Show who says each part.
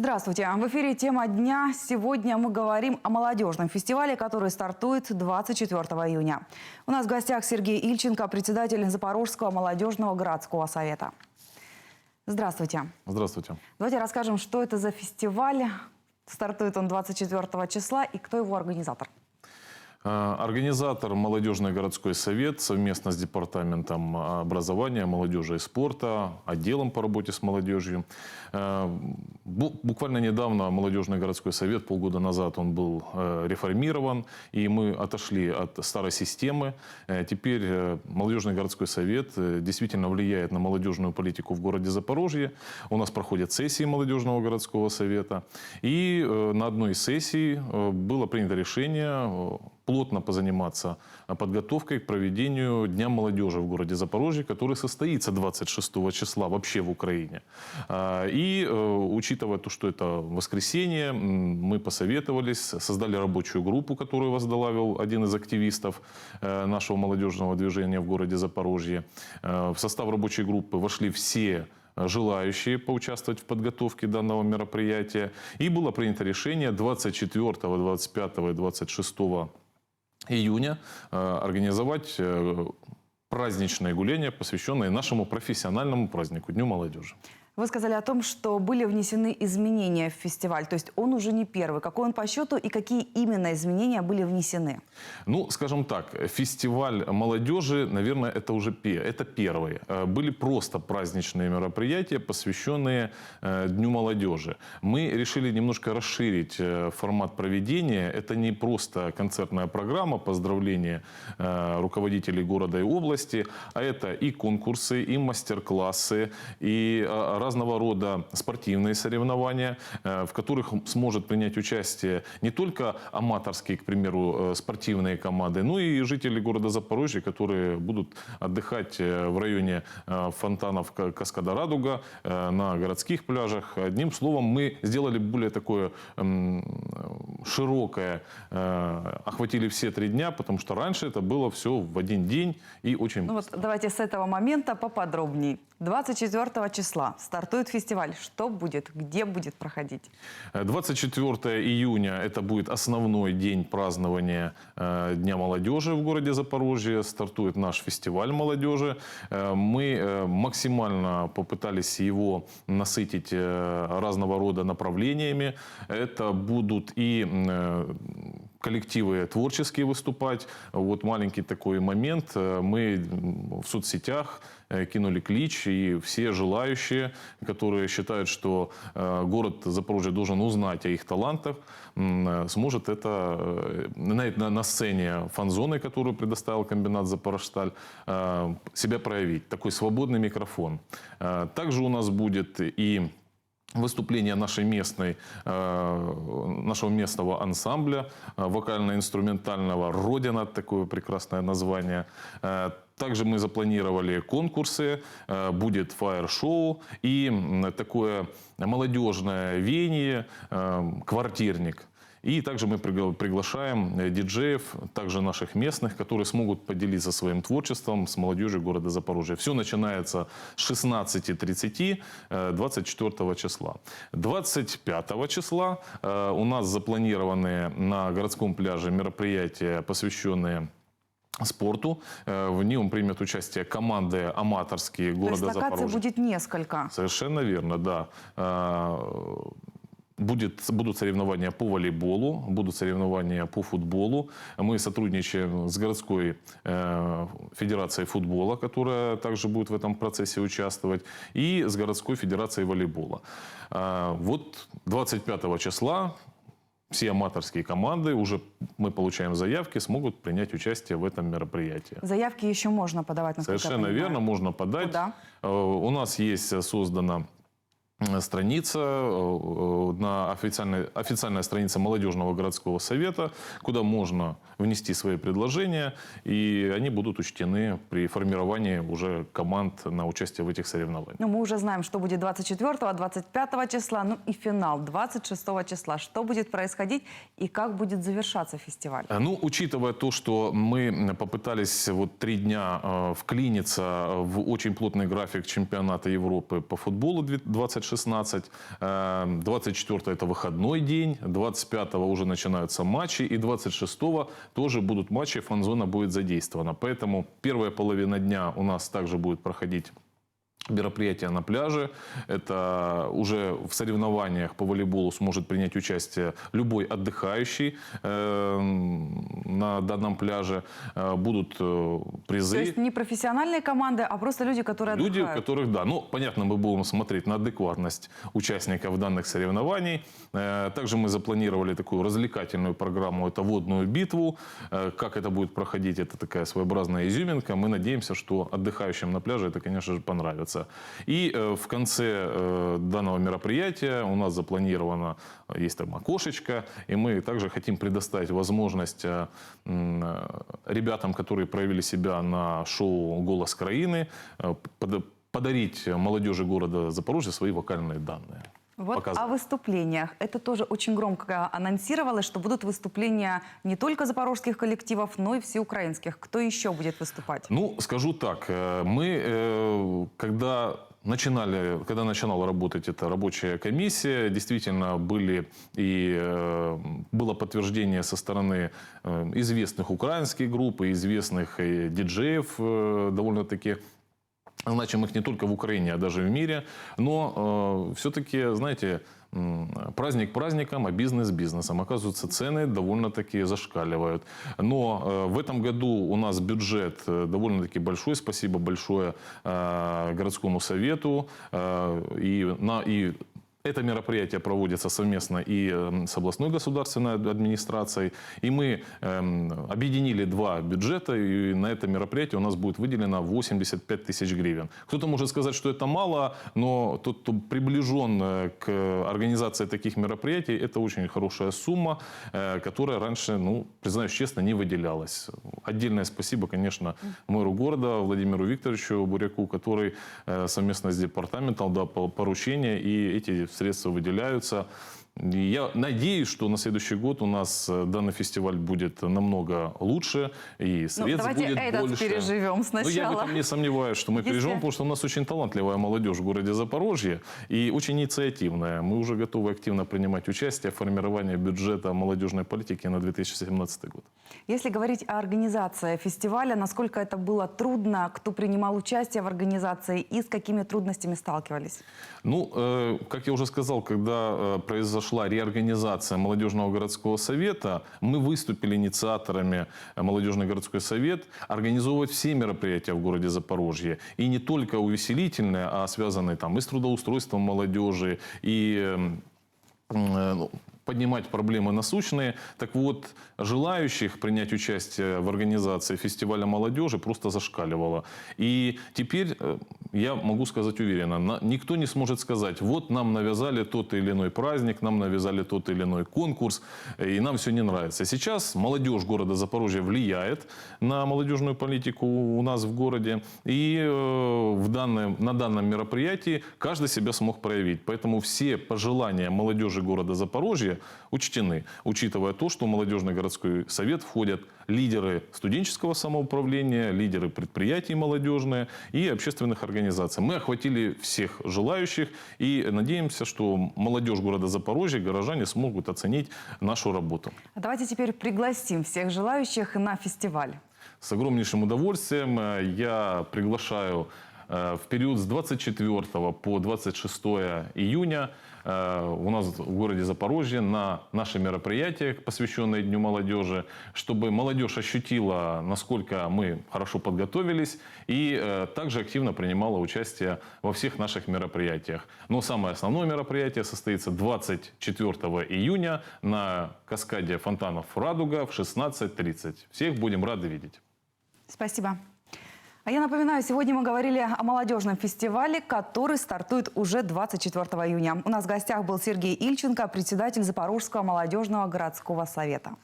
Speaker 1: Здравствуйте. В эфире «Тема дня». Сегодня мы говорим о молодежном фестивале, который стартует 24 июня. У нас в гостях Сергей Ильченко, председатель Запорожского молодежного городского совета. Здравствуйте.
Speaker 2: Здравствуйте.
Speaker 1: Давайте расскажем, что это за фестиваль. Стартует он 24 числа и кто его организатор.
Speaker 2: Э, Организатор Молодежный городской совет совместно с Департаментом образования, молодежи и спорта, отделом по работе с молодежью. Бу- Буквально недавно Молодежный городской совет, полгода назад он был э, реформирован, и мы отошли от старой системы. Э, Теперь э, Молодежный городской совет действительно влияет на молодежную политику в городе Запорожье. У нас проходят сессии Молодежного городского совета. И на одной из сессий было принято решение плотно позаниматься э, подготовкой к проведению Дня молодежи в городе Запорожье, который состоится 26 числа вообще в Украине. А, И э, учитывая то, что это воскресенье, мы посоветовались, создали рабочую группу, которую возглавил один из активистов э, нашего молодежного движения в городе Запорожье. В состав рабочей группы вошли все желающие поучаствовать в подготовке данного мероприятия. И было принято решение 24, 25 и 26 июня э, организовать э, праздничное гуляние, посвященное нашему профессиональному празднику Дню молодежи.
Speaker 1: Вы сказали о том, что были внесены изменения в фестиваль. То есть он уже не первый. Какой он по счету и какие именно изменения были внесены?
Speaker 2: Ну, скажем так, фестиваль молодежи, наверное, это уже это первый. Э, Были просто праздничные мероприятия, посвященные э, Дню молодежи. Мы решили немножко расширить э, формат проведения. Это не просто концертная программа поздравления руководителей города и области, а это и конкурсы, и мастер-классы, и э, разного рода спортивные соревнования, э, в которых сможет принять участие не только аматорские, к примеру, э, спортивные команды, но и жители города Запорожья, которые будут отдыхать э, в районе фонтанов Ка- Каскада Радуга, на городских пляжах. Одним словом, мы сделали более такое широкое, э, охватили все три дня, потому что раньше это было все в один день и очень
Speaker 1: Ну вот давайте с этого момента поподробнее. 24 числа стартует фестиваль. Что будет? Где будет проходить?
Speaker 2: 24 июня это будет основной день празднования э, Дня молодежи в городе Запорожье. Стартует наш фестиваль молодежи. Э, Мы э, максимально попытались его насытить э, разного рода направлениями. Это будут и э, коллективы творческие выступать. Вот маленький такой момент. Э, Мы в соцсетях э, кинули клич, и все желающие, которые считают, что э, город Запорожье должен узнать о их талантах, э, сможет это э, на, на- сцене фан-зоны, которую предоставил комбинат «Запорожсталь», э, себя проявить. Такой свободный микрофон. Э, Также у нас будет и выступление нашей местной, э, нашего местного ансамбля э, вокально-инструментального «Родина», такое прекрасное название. Э, Также мы запланировали конкурсы, будет фаер-шоу и такое молодежное веяние «Квартирник». И также мы пригла- приглашаем э, диджеев, также наших местных, которые смогут поделиться своим творчеством с молодежью города Запорожья. Все начинается с 16.30 э, 24 числа. 25 числа э, у нас запланированы на городском пляже мероприятия, посвященные спорту. Э, В нем примет участие команды аматорские
Speaker 1: То
Speaker 2: города
Speaker 1: есть локаций
Speaker 2: Запорожья.
Speaker 1: будет несколько.
Speaker 2: Совершенно верно, да. Будет, будут соревнования по волейболу, будут соревнования по футболу. Мы сотрудничаем с городской э, федерацией футбола, которая также будет в этом процессе участвовать, и с городской федерацией волейбола. Э, вот 25 числа все аматорские команды, уже мы получаем заявки, смогут принять участие в этом мероприятии.
Speaker 1: Заявки еще можно подавать, насколько я
Speaker 2: Совершенно
Speaker 1: понимаю.
Speaker 2: верно, можно подать.
Speaker 1: Куда?
Speaker 2: Э, У нас есть создана э, страница э, на официальной, официальная страница молодежного городского совета, куда можно внести свои предложения, и они будут учтены при формировании уже команд на участие в этих соревнованиях.
Speaker 1: Ну, мы уже знаем, что будет 24, 25 числа, ну и финал 26 числа. Что будет происходить и как будет завершаться фестиваль?
Speaker 2: Э, Ну, учитывая то, что мы попытались вот три дня э, вклиниться в очень плотный график чемпионата Европы по футболу две- 26 16. Э, 24 это выходной день, 25 уже начинаются матчи, и 26 тоже будут матчи, фан-зона будет задействована. Поэтому первая половина дня у нас также будет проходить мероприятия на пляже. Это уже в соревнованиях по волейболу сможет принять участие любой отдыхающий э, на данном пляже. Э, Будут э, призы.
Speaker 1: То есть не профессиональные команды, а просто люди, которые
Speaker 2: Люди, у
Speaker 1: отдыхают.
Speaker 2: которых, да, ну, понятно, мы будем смотреть на адекватность участников данных соревнований. Э, Также мы запланировали такую развлекательную программу, это водную битву. Как это будет проходить, это такая своеобразная изюминка. Мы надеемся, что отдыхающим на пляже это, конечно же, понравится. И э, в конце э, данного мероприятия у нас запланировано, э, есть там окошечко, и мы также хотим предоставить возможность ребятам, которые проявили себя на шоу «Голос краины», под- подарить молодежи города Запорожья свои вокальные данные.
Speaker 1: Вот
Speaker 2: показать.
Speaker 1: о выступлениях. Это тоже очень громко анонсировалось, что будут выступления не только запорожских коллективов, но и всеукраинских. Кто еще будет выступать?
Speaker 2: Ну, скажу так, э, мы, э, когда начинали, когда начинала работать эта рабочая комиссия, действительно были и э, было подтверждение со стороны э, известных украинских групп и известных диджеев э, довольно-таки значимых не только в Украине, а даже в мире. Но все-таки, знаете, праздник праздником, а бизнес бизнесом. Оказывается, цены довольно-таки зашкаливают. Но э, в этом году у нас бюджет э, довольно-таки большой. Спасибо большое э, городскому совету. Э, И, на, и это мероприятие проводится совместно и э, с областной государственной администрацией. И мы эм, объединили два бюджета, и на это мероприятие у нас будет выделено 85 тысяч гривен. Кто-то может сказать, что это мало, но тот, кто приближен э, к организации таких мероприятий, это очень хорошая сумма, э, которая раньше, ну, признаюсь честно, не выделялась. Отдельное спасибо, конечно, мэру города Владимиру Викторовичу Буряку, который э, совместно с департаментом дал по- поручение, и эти средства выделяются. Я надеюсь, что на следующий год у нас э, данный фестиваль будет намного лучше, и
Speaker 1: Ну,
Speaker 2: средств
Speaker 1: давайте
Speaker 2: будет
Speaker 1: этот
Speaker 2: больше.
Speaker 1: переживем
Speaker 2: Ну, я в
Speaker 1: сначала.
Speaker 2: этом не сомневаюсь, что мы
Speaker 1: Если-
Speaker 2: переживем, потому что у нас очень талантливая молодежь в городе Запорожье и очень инициативная. Мы уже готовы активно принимать участие в формировании бюджета молодежной политики на 2017 год.
Speaker 1: Если говорить о организации фестиваля, насколько это было трудно, кто принимал участие в организации и с какими трудностями сталкивались?
Speaker 2: Ну, э, как я уже сказал, когда э, произошла реорганизация молодежного городского совета, мы выступили инициаторами э, молодежный городской совет организовывать все мероприятия в городе Запорожье. И не только увеселительные, а связанные там и с трудоустройством молодежи, и эм, э, ну, поднимать проблемы насущные. Так вот, желающих принять участие в организации фестиваля молодежи просто зашкаливало. И теперь э, я могу сказать уверенно, никто не сможет сказать, вот нам навязали тот или иной праздник, нам навязали тот или иной конкурс, и нам все не нравится. Сейчас молодежь города Запорожья влияет на молодежную политику у нас в городе, и э, в данном, на данном мероприятии каждый себя смог проявить. Поэтому все пожелания молодежи города Запорожья учтены, учитывая то, что в молодежный городской совет входят лидеры студенческого самоуправления, лидеры предприятий молодежные и общественных организаций. Мы охватили всех желающих и надеемся, что молодежь города Запорожья, горожане смогут оценить нашу работу.
Speaker 1: А Давайте теперь пригласим всех желающих на фестиваль.
Speaker 2: С огромнейшим удовольствием э, я приглашаю в период с 24 по 26 июня э, у нас в городе Запорожье на наше мероприятие, посвященное Дню молодежи, чтобы молодежь ощутила, насколько мы хорошо подготовились и э, также активно принимала участие во всех наших мероприятиях. Но самое основное мероприятие состоится 24 июня на каскаде фонтанов «Радуга» в 16.30. Всех будем рады видеть.
Speaker 1: Спасибо. А я напоминаю, сегодня мы говорили о молодежном фестивале, который стартует уже 24 июня. У нас в гостях был Сергей Ильченко, председатель Запорожского молодежного городского совета.